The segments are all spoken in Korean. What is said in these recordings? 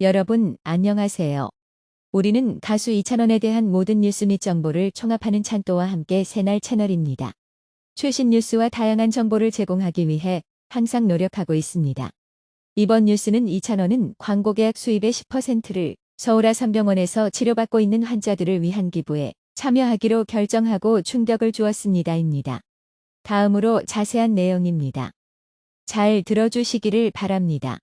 여러분, 안녕하세요. 우리는 가수 이찬원에 대한 모든 뉴스 및 정보를 총합하는 찬또와 함께 새날 채널입니다. 최신 뉴스와 다양한 정보를 제공하기 위해 항상 노력하고 있습니다. 이번 뉴스는 이찬원은 광고계약 수입의 10%를 서울 아산병원에서 치료받고 있는 환자들을 위한 기부에 참여하기로 결정하고 충격을 주었습니다입니다. 다음으로 자세한 내용입니다. 잘 들어주시기를 바랍니다.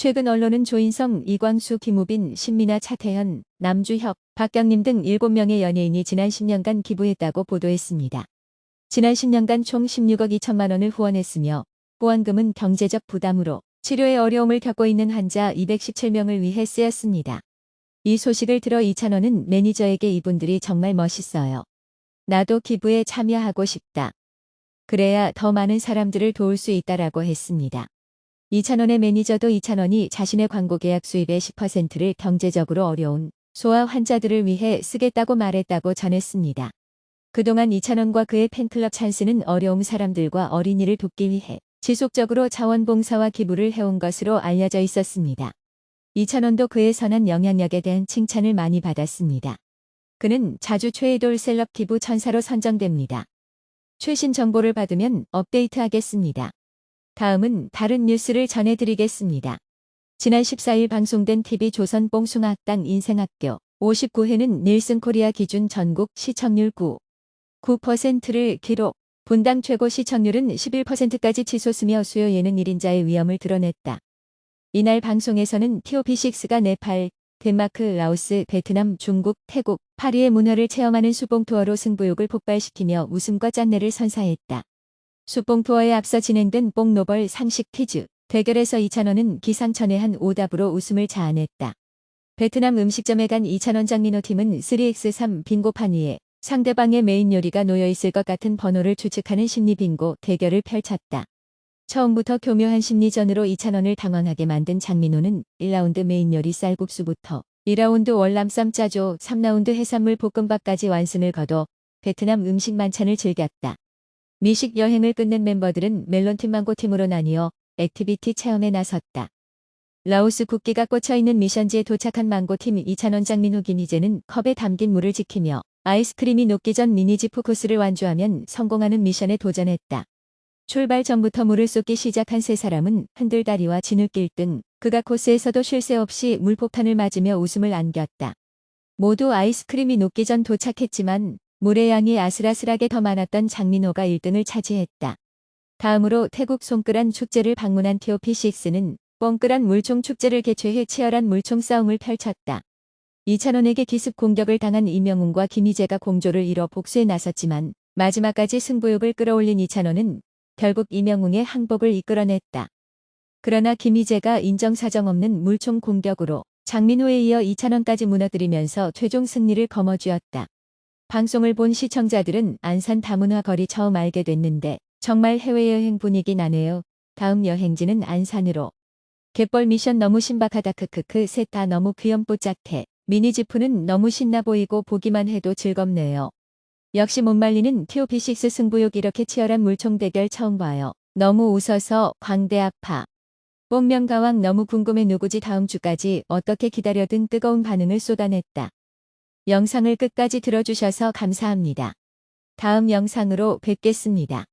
최근 언론은 조인성, 이광수, 김우빈, 신민아, 차태현, 남주혁, 박경림 등 7명의 연예인이 지난 10년간 기부했다고 보도했습니다. 지난 10년간 총 16억 2천만 원을 후원했으며 후원금은 경제적 부담으로 치료에 어려움을 겪고 있는 환자 217명을 위해 쓰였습니다. 이 소식을 들어 이찬원은 매니저에게 이분들이 정말 멋있어요. 나도 기부에 참여하고 싶다. 그래야 더 많은 사람들을 도울 수 있다라고 했습니다. 이찬원의 매니저도 이찬원이 자신의 광고 계약 수입의 10%를 경제적으로 어려운 소아 환자들을 위해 쓰겠다고 말했다고 전했습니다. 그동안 이찬원과 그의 팬클럽 찬스는 어려운 사람들과 어린이를 돕기 위해 지속적으로 자원봉사와 기부를 해온 것으로 알려져 있었습니다. 이찬원도 그의 선한 영향력에 대한 칭찬을 많이 받았습니다. 그는 자주 최애돌 셀럽 기부 천사로 선정됩니다. 최신 정보를 받으면 업데이트하겠습니다. 다음은 다른 뉴스를 전해드리겠습니다. 지난 14일 방송된 TV 조선 뽕숭아학당 인생학교 59회는 닐슨 코리아 기준 전국 시청률 9, 9%를 기록. 분당 최고 시청률은 11%까지 치솟으며 수요 예능 1인자의 위험을 드러냈다. 이날 방송에서는 TOP6가 네팔, 덴마크, 라오스, 베트남, 중국, 태국, 파리의 문화를 체험하는 수봉 투어로 승부욕을 폭발시키며 웃음과 짠내를 선사했다. 수봉 투어에 앞서 진행된 뽕노벌 상식 퀴즈 대결에서 이찬원은 기상천외한 오답으로 웃음을 자아냈다. 베트남 음식점에 간 이찬원 장민호 팀은 3x3 빙고판 위에 상대방의 메인 요리가 놓여있을 것 같은 번호를 추측하는 심리 빙고 대결을 펼쳤다. 처음부터 교묘한 심리전으로 이찬원을 당황하게 만든 장민호는 1라운드 메인 요리 쌀국수부터 2라운드 월남쌈 짜조, 3라운드 해산물 볶음밥까지 완승을 거둬 베트남 음식 만찬을 즐겼다. 미식 여행을 끝낸 멤버들은 멜론팀 망고팀으로 나뉘어 액티비티 체험에 나섰다. 라오스 국기가 꽂혀있는 미션지에 도착한 망고팀 이찬원 장민호 김희재는 컵에 담긴 물을 지키며 아이스크림이 녹기 전 미니지프 코스를 완주하면 성공하는 미션에 도전했다. 출발 전부터 물을 쏟기 시작한 세 사람은 흔들다리와 진흙길 등 그가 코스에서도 쉴 새 없이 물폭탄을 맞으며 웃음을 안겼다. 모두 아이스크림이 녹기 전 도착했지만 물의 양이 아슬아슬하게 더 많았던 장민호가 1등을 차지했다. 다음으로 태국 송끄란 축제를 방문한 TOP6는 뻥끄란 물총 축제를 개최해 치열한 물총 싸움을 펼쳤다. 이찬원에게 기습 공격을 당한 이명훈과 김희재가 공조를 이뤄 복수에 나섰지만 마지막까지 승부욕을 끌어올린 이찬원은 결국 이명웅의 항복을 이끌어냈다. 그러나 김희재가 인정사정 없는 물총 공격으로 장민호에 이어 이찬원까지 무너뜨리면서 최종 승리를 거머쥐었다. 방송을 본 시청자들은 안산 다문화 거리 처음 알게 됐는데 정말 해외여행 분위기 나네요. 다음 여행지는 안산으로. 갯벌 미션 너무 신박하다 크크크 셋 다 너무 귀염뽀짝해. 미니지프는 너무 신나 보이고 보기만 해도 즐겁네요. 역시 못 말리는 TOP6 승부욕 이렇게 치열한 물총 대결 처음 봐요. 너무 웃어서 광대 아파. 뽕명가왕 너무 궁금해 누구지 다음 주까지 어떻게 기다려든 뜨거운 반응을 쏟아냈다. 영상을 끝까지 들어주셔서 감사합니다. 다음 영상으로 뵙겠습니다.